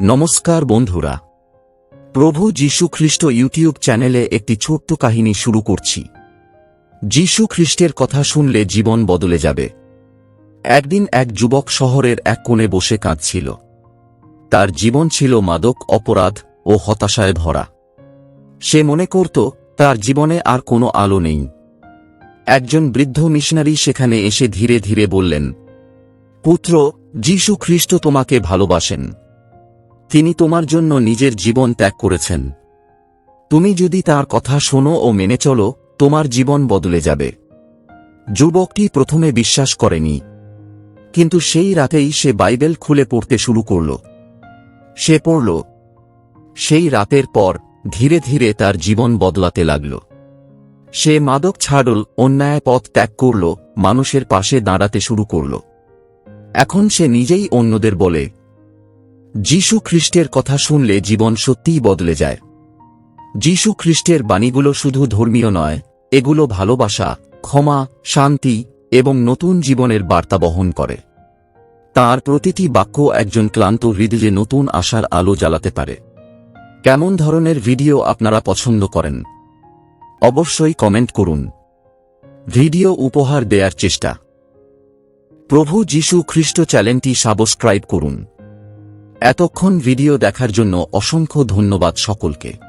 নমস্কার বন্ধুরা। প্রভু যীশু খ্রিস্ট ইউটিউব চ্যানেলে একটি ছোট্ট কাহিনী শুরু করছি। যীশু খ্রিস্টের কথা শুনলে জীবন বদলে যাবে। একদিন এক যুবক শহরের এক কোণে বসে কাঁদছিল। তার জীবন ছিল মাদক, অপরাধ ও হতাশায় ভরা। সে মনে করত, তার জীবনে আর কোনো আলো নেই। একজন বৃদ্ধ মিশনারি সেখানে এসে ধীরে ধীরে বললেন, পুত্র যীশু খ্রিস্ট তোমাকে ভালোবাসেন। তিনি তোমার জন্য নিজের জীবন ত্যাগ করেছেন। তুমি যদি তার কথা শোনো ও মেনে চলো, তোমার জীবন বদলে যাবে। যুবকটি প্রথমে বিশ্বাস করেনি। কিন্তু সেই রাতেই সে বাইবেল খুলে পড়তে শুরু করল। সে পড়ল। সেই রাতের পর ধীরে ধীরে তার জীবন বদলাতে লাগল। সে মাদক ছাড়ল, অন্যায় পথ ত্যাগ করল, মানুষের পাশে দাঁড়াতে শুরু করল। এখন সে নিজেই অন্যদের বলে যীশু খ্রিস্টের কথা শুনলে জীবন সত্যিই বদলে যায়। যীশু খ্রিস্টের বাণীগুলো শুধু ধর্মীয় নয়, এগুলো ভালোবাসা, ক্ষমা, শান্তি এবং নতুন জীবনের বার্তা বহন করে। তার প্রতিটি বাক্য একজন ক্লান্ত হৃদয়ে নতুন আশার আলো জ্বালাতে পারে। কেমন ধরনের ভিডিও আপনারা পছন্দ করেন? অবশ্যই কমেন্ট করুন। ভিডিও উপহার দেয়ার চেষ্টা। প্রভু যীশু খ্রিস্ট চ্যানেলটি সাবস্ক্রাইব করুন। এতক্ষণ ভিডিও দেখার জন্য অসংখ্য ধন্যবাদ সকলকে।